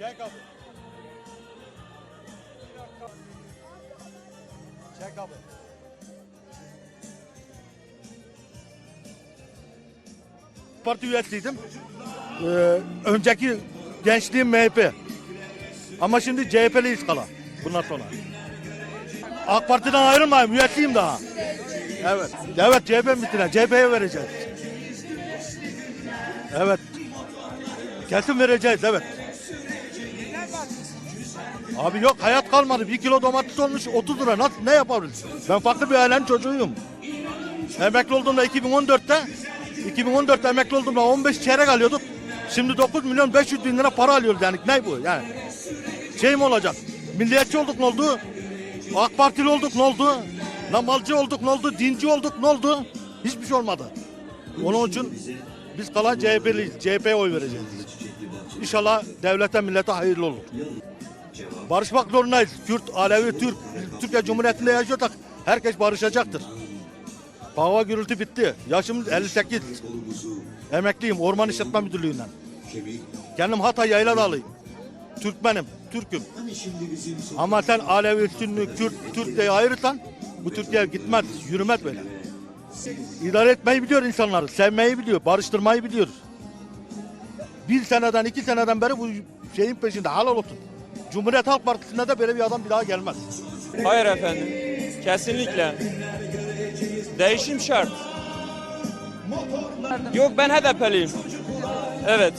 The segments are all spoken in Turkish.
Çek abi. Parti üyesiydim. Ee, önceki gençliğim MHP. Ama şimdi CHP'liyiz kala bundan sonra. AK Parti'den ayrılmayayım, üyesiyim daha. Evet, evet CHP bitine, CHP'ye vereceğiz. Evet. Kesin vereceğiz, evet. Abi yok hayat kalmadı. Bir kilo domates olmuş 30 lira. Nasıl ne yapabiliriz? Ben farklı bir ailenin çocuğuyum. Emekli olduğumda 2014'te 2014'te emekli olduğumda 15 çeyrek alıyorduk. Şimdi 9 milyon 500 bin lira para alıyoruz yani. Ne bu yani? Şey mi olacak? Milliyetçi olduk ne oldu? AK Partili olduk ne oldu? Namalcı olduk ne oldu? Dinci olduk ne oldu? Hiçbir şey olmadı. Onun için biz kalan CHP'liyiz. CHP'ye oy vereceğiz. İnşallah devlete millete hayırlı olur. Barışmak zorundayız. Kürt, Alevi, Türk, Türkiye Cumhuriyeti'nde yaşıyorsak herkes barışacaktır. Hava gürültü bitti. Yaşım 58. Emekliyim Orman İşletme Müdürlüğü'nden. Kendim Hatay Yayladağlıyım. Türkmenim, Türk'üm. Ama sen Alevi, Sünni, Kürt, Türk diye ayırırsan bu Türkiye gitmez, yürümez böyle. İdare etmeyi biliyor insanları, sevmeyi biliyor, barıştırmayı biliyor. Bir seneden, iki seneden beri bu şeyin peşinde halal olsun. Cumhuriyet Halk Partisi'nde de böyle bir adam bir daha gelmez. Hayır efendim. Kesinlikle. Değişim şart. Yok ben HDP'liyim. Evet.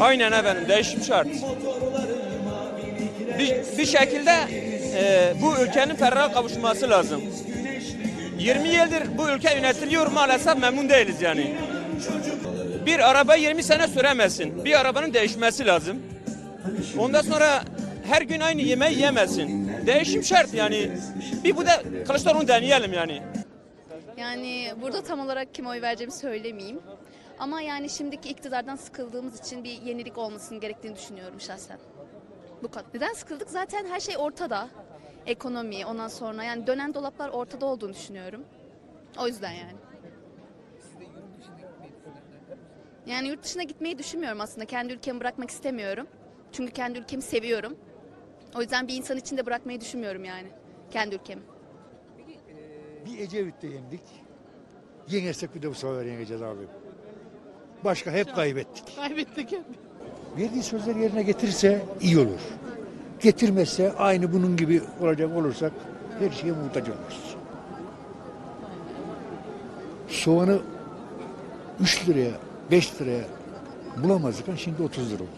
Aynen efendim değişim şart. Bir, bir şekilde e, bu ülkenin ferah kavuşması lazım. 20 yıldır bu ülke yönetiliyor maalesef memnun değiliz yani. Bir araba 20 sene süremezsin. Bir arabanın değişmesi lazım. Ondan sonra her gün aynı yemeği yemesin. Değişim şart yani. Bir bu da Kılıçdaroğlu'nu deneyelim yani. Yani burada tam olarak kime oy vereceğimi söylemeyeyim. Ama yani şimdiki iktidardan sıkıldığımız için bir yenilik olmasının gerektiğini düşünüyorum şahsen. Bu kadar. Neden sıkıldık? Zaten her şey ortada. Ekonomi, ondan sonra yani dönen dolaplar ortada olduğunu düşünüyorum. O yüzden yani. Yani yurt dışına gitmeyi düşünmüyorum aslında. Kendi ülkemi bırakmak istemiyorum. Çünkü kendi ülkemi seviyorum. O yüzden bir insan için de bırakmayı düşünmüyorum yani. Kendi ülkemi. Bir Ecevit'te yendik. Yenersek bir de bu sefer yeneceğiz abi. Başka hep kaybettik. Kaybettik hep. Verdiği sözleri yerine getirirse iyi olur. Getirmezse aynı bunun gibi olacak olursak her şeye muhtaç oluruz. Soğanı 3 liraya, 5 liraya bulamazdık şimdi 30 lira oldu.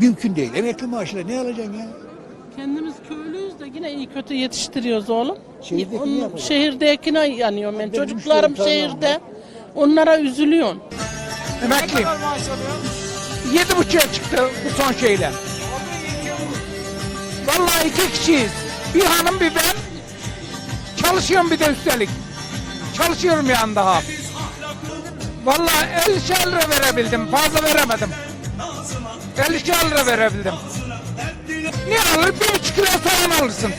Mümkün değil. Emekli maaşıyla ne alacaksın ya? Kendimiz köylüyüz de yine iyi kötü yetiştiriyoruz oğlum. Şehirdekini Onun- yapalım. Şehirdekine yanıyorum ben. Benim Çocuklarım müşterim şehirde. Onlara üzülüyorsun. Emekliyim. Yedi buçuğa çıktı bu son şeyle. Vallahi iki kişiyiz. Bir hanım bir ben. Çalışıyorum bir de üstelik. Çalışıyorum yani daha. Vallahi 50 lira verebildim. Fazla veremedim. 50 lira verebildim. Ne alır? Bir buçuk kilo soğan alırsın.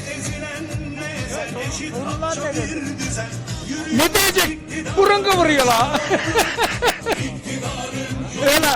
Ne diyecek? Burun kıvırıyor la. Öyle.